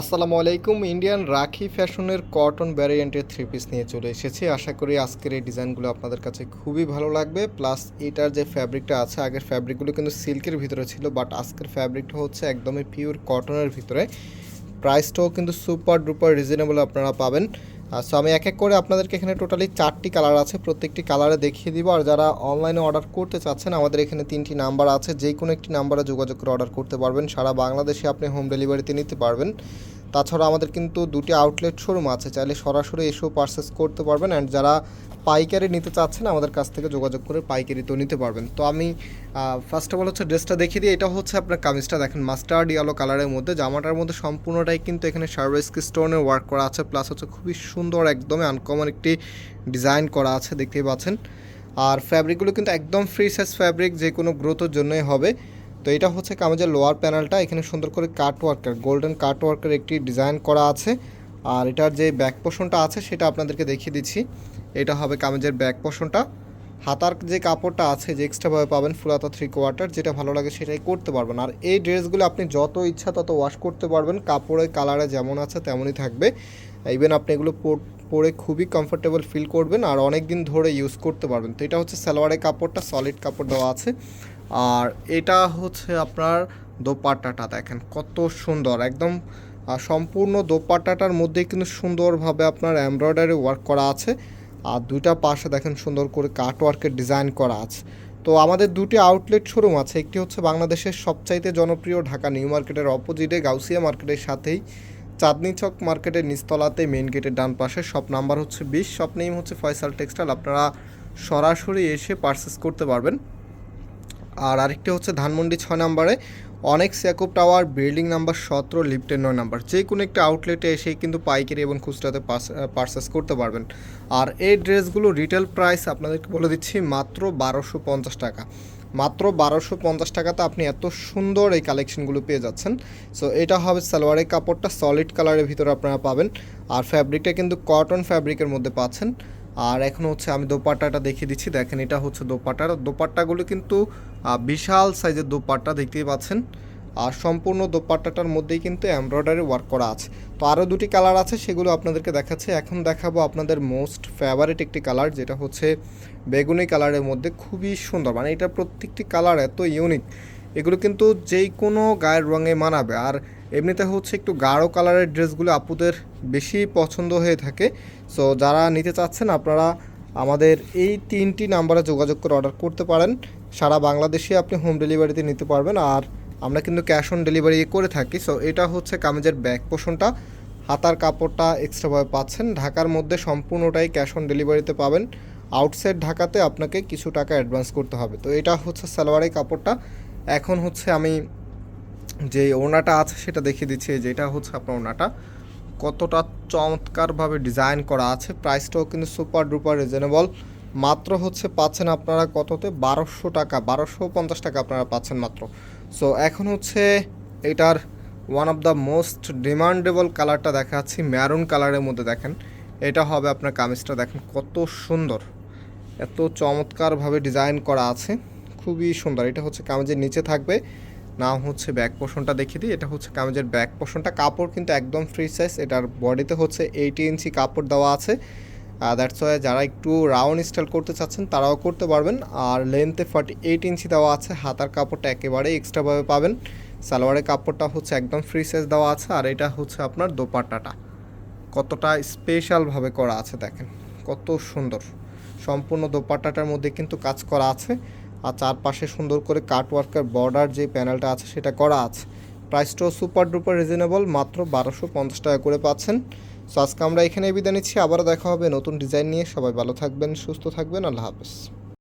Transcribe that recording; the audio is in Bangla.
আসসালামু আলাইকুম। ইন্ডিয়ান রাখি ফ্যাশনের কটন ভ্যারিয়েন্টের থ্রি পিস নিয়ে চলে এসেছি। আশা করি আজকের এই ডিজাইনগুলো আপনাদের কাছে খুবই ভালো লাগবে। প্লাস এটার যে ফ্যাব্রিকটা আছে, আগের ফ্যাব্রিকগুলো কিন্তু সিল্কের ভিতরে ছিল বাট আজকের ফ্যাব্রিকটা হচ্ছে একদমই পিওর কটনের ভিতরে। প্রাইসটাও কিন্তু সুপার ডুপার রিজনেবল আপনারা পাবেন। সো আমি এক এক করে আপনাদেরকে এখানে টোটালি চারটি কালার আছে, প্রত্যেকটি কালারে দেখিয়ে দিব। আর যারা অনলাইনে অর্ডার করতে চাচ্ছেন, আমাদের এখানে তিনটি নাম্বার আছে। যে কোনো একটি নাম্বারে যোগাযোগ করে অর্ডার করতে পারবেন। সারা বাংলাদেশে আপনি হোম ডেলিভারিতে নিতে পারবেন। তাছাড়া আমাদের কিন্তু দুটি আউটলেট শোরুম আছে, চাইলে সরাসরি এসেও পারচেস করতে পারবেন অ্যান্ড যারা পাইকারি নিতে চাচ্ছেন আমাদের কাছ থেকে যোগাযোগ করে পাইকারি তো নিতে পারবেন। তো আমি ফার্স্ট অফ অল হচ্ছে ড্রেসটা দেখিয়ে দিই, এটা হচ্ছে আপনার কামিজটা দেখেন মাস্টার্ড ইয়েলো কালারের মধ্যে, জামাটার মধ্যে সম্পূর্ণটাই কিন্তু এখানে সার্ভিসকি স্টোনের ওয়ার্ক করা আছে প্লাস হচ্ছে খুবই সুন্দর একদমই আনকমন একটি ডিজাইন করা আছে, দেখতেই পাচ্ছেন। আর ফ্যাব্রিকগুলো কিন্তু একদম ফ্রি সাইজ ফ্যাব্রিক যে কোনো গ্রোথের জন্যই হবে। তো এটা হচ্ছে কামিজের লোয়ার প্যানেলটা এখানে সুন্দর করে কাট ওয়ার্কের গোল্ডেন কাট ওয়ার্কের একটি ডিজাইন করা আছে। আর এটার যে ব্যাক পোর্শনটা আছে, সেটা আপনাদেরকে দেখিয়ে দিচ্ছি। এটা হবে কামিজের ব্যাক পোর্শনটা হাতার যে কাপড়টা আছে, যে এক্সট্রাভাবে পাবেন ফুলাতা থ্রি কোয়ার্টার যেটা ভালো লাগে সেটাই করতে পারবেন। আর এই ড্রেসগুলো আপনি যত ইচ্ছা তত ওয়াশ করতে পারবেন। কাপড়ের কালারে যেমন আছে, তেমনই থাকবে। ইভেন আপনি এগুলো পরে খুবই কমফোর্টেবল ফিল করবেন। আর অনেক দিন ধরে ইউজ করতে পারবেন। তো এটা হচ্ছে সালোয়ারের কাপড়টা সলিড কাপড় দেওয়া আছে। আর এটা হচ্ছে আপনার দোপাট্টাটা দেখেন, কত সুন্দর। একদম সম্পূর্ণ দোপাট্টাটার মধ্যে কিন্তু সুন্দরভাবে আপনার এমব্রয়ডারি ওয়ার্ক করা আছে। আর দুইটা পাশে দেখেন সুন্দর করে কাট ওয়ার্কের ডিজাইন করা আছে। তো আমাদের দুটি আউটলেট শোরুম আছে, একটি হচ্ছে বাংলাদেশের সবচাইতে জনপ্রিয় ঢাকা নিউ মার্কেটের অপোজিটে, গাউসিয়া মার্কেটের সাথেই। চাঁদনি চক মার্কেটের নিচতলাতে মেইন গেটের ডান পাশে শপ নাম্বার হচ্ছে বিশ শপ নেম হচ্ছে ফয়সাল টেক্সটাইল আপনারা সরাসরি এসে পারচেস করতে পারবেন। আর আরেকটি হচ্ছে ধানমন্ডি ছয় নম্বরে, অনেক স্যাকুপ টাওয়ার, বিল্ডিং নাম্বার সতেরো, লিফটের নয় নাম্বার। যে কোনো একটা আউটলেটে এসেই কিন্তু পাইকারি এবং খুচরাতে পারচেস করতে পারবেন। আর এই ড্রেসগুলো রিটেল প্রাইস আপনাদেরকে বলে দিচ্ছি মাত্র বারোশো পঞ্চাশ টাকা। মাত্র বারোশো পঞ্চাশ টাকাতে আপনি এত সুন্দর এই কালেকশনগুলো পেয়ে যাচ্ছেন। সো এটা হবে সালোয়ারের কাপড়টা সলিড কালারের ভিতরে আপনারা পাবেন। আর ফ্যাব্রিকটা কিন্তু কটন ফ্যাব্রিকের মধ্যে পাচ্ছেন। আর এখন হচ্ছে আমি দোপাট্টাটা দেখিয়ে দিচ্ছি। দেখেন, এটা হচ্ছে দোপাট্টার দোপাট্টাগুলো কিন্তু বিশাল সাইজের দোপাট্টা দেখতেই পাচ্ছেন। আর সম্পূর্ণ দোপাট্টাটার মধ্যেই কিন্তু এমব্রয়ডারি ওয়ার্ক করা আছে। তো আরও দুটি কালার আছে, সেগুলো আপনাদেরকে দেখাচ্ছে। এখন দেখাবো আপনাদের মোস্ট ফেভারিট একটি কালার যেটা হচ্ছে বেগুনি কালারের মধ্যে খুবই সুন্দর। মানে এটা প্রত্যেকটি কালার এত ইউনিক এগুলো কিন্তু যেই কোনো গায়ের রঙে মানাবে। আর এমনিতে হচ্ছে একটু গাঢ় কালারের ড্রেসগুলো আপুদের বেশি পছন্দ হয়ে থাকে। সো যারা নিতে চাচ্ছেন, আপনারা আমাদের এই তিনটি নাম্বারে যোগাযোগ করে অর্ডার করতে পারেন। সারা বাংলাদেশে আপনি হোম ডেলিভারিতে নিতে পারবেন আর আমরা কিন্তু ক্যাশ অন ডেলিভারি করে থাকি। সো এটা হচ্ছে কামিজের ব্যাক পোষণটা হাতার কাপড়টা এক্সট্রাভাবে পাচ্ছেন। ঢাকার মধ্যে সম্পূর্ণটাই ক্যাশ অন ডেলিভারিতে পাবেন। আউটসাইড ঢাকাতে আপনাকে কিছু টাকা অ্যাডভান্স করতে হবে। তো, এটা হচ্ছে সালোয়ারের কাপড়টা। এখন হচ্ছে আমি যে ওড়নাটা আছে সেটা দেখিয়ে দিচ্ছি, এই যে এটা হচ্ছে আপনার ওড়নাটা। কতটা চমৎকারভাবে ডিজাইন করা আছে, প্রাইসটাও কিন্তু সুপার ডুপার রিজনেবল। মাত্র হচ্ছে পাচ্ছেন আপনারা কততে? বারোশো টাকা, বারোশো পঞ্চাশ টাকা আপনারা পাচ্ছেন মাত্র। সো এখন হচ্ছে এটার one of the most demandable কালারটা দেখাচ্ছি ম্যারুন কালারের মধ্যে দেখেন। এটা হবে আপনার কামিজটা, দেখেন কত সুন্দর। এত চমৎকারভাবে ডিজাইন করা আছে, খুবই সুন্দর। এটা হচ্ছে কামিজের নিচে থাকবে। নাম হচ্ছে ব্যাক পোর্শনটা দেখিয়ে দিই, এটা হচ্ছে কামিজের ব্যাক পোর্শনটা কাপড় কিন্তু একদম ফ্রি সাইজ এটার বডিতে হচ্ছে এইটি ইঞ্চি কাপড় দেওয়া আছে। দ্যাটস ওয়াই যারা একটু রাউন্ড স্টাইল করতে চাচ্ছেন, তারাও করতে পারবেন। আর লেন্থে ফর্টি এইট ইঞ্চি দেওয়া আছে, হাতার কাপড়টা একেবারে এক্সট্রাভাবে পাবেন। সালোয়ারের কাপড়টা হচ্ছে একদম ফ্রি সাইজ দেওয়া আছে, আর এটা হচ্ছে আপনার দোপাট্টাটা। কতটা স্পেশালভাবে করা আছে দেখেন, কত সুন্দর। সম্পূর্ণ দোপাট্টাটার মধ্যে কিন্তু কাজ করা আছে। আর চারপাশে সুন্দর করে কাটওয়ার্কের বর্ডার যে প্যানেলটা আছে সেটা করা আছে। প্রাইসটাও সুপার ডুপার রিজনেবল মাত্র বারোশো পঞ্চাশ টাকা করে পাচ্ছেন। সো আজকে আমরা এখানে বিদায় নিচ্ছি। আবারও দেখা হবে নতুন ডিজাইন নিয়ে। সবাই ভালো থাকবেন, সুস্থ থাকবেন। আল্লাহ হাফেজ।